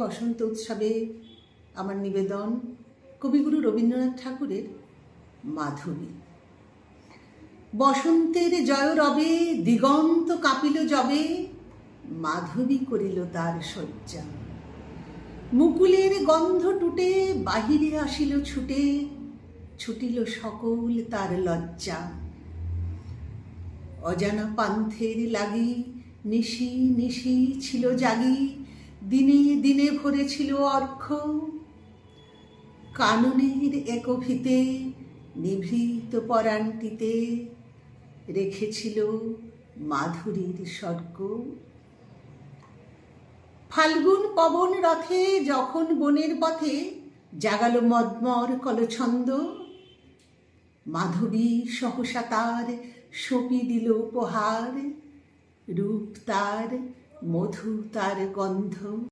বসন্ত উৎসবে আমার নিবেদন কবিগুরু রবীন্দ্রনাথ ঠাকুরের মাধবী বসন্তের জয় রবে দিগন্ত কাঁপিল জবে মাধবী করিল তার শয্যা। মুকুলের গন্ধ টুটে, বাহিরে আসিল ছুটে, ছুটিল সকল তার লজ্জা। অজানা পান্থের লাগি নিশি নিশি ছিল জাগি দিনে দিনে ভরেছিল অর্ঘ কাননের একভিতে নিভৃত পরান্তিতে রেখেছিল মাধুরীর স্বর্গ। ফাল্গুন পবন রথে যখন বনের পথে জাগালো মদমর কলছন্দ, মাধবী সহসা তার সপি দিল উপহার। রূপ তার মধু তার গন্ধ।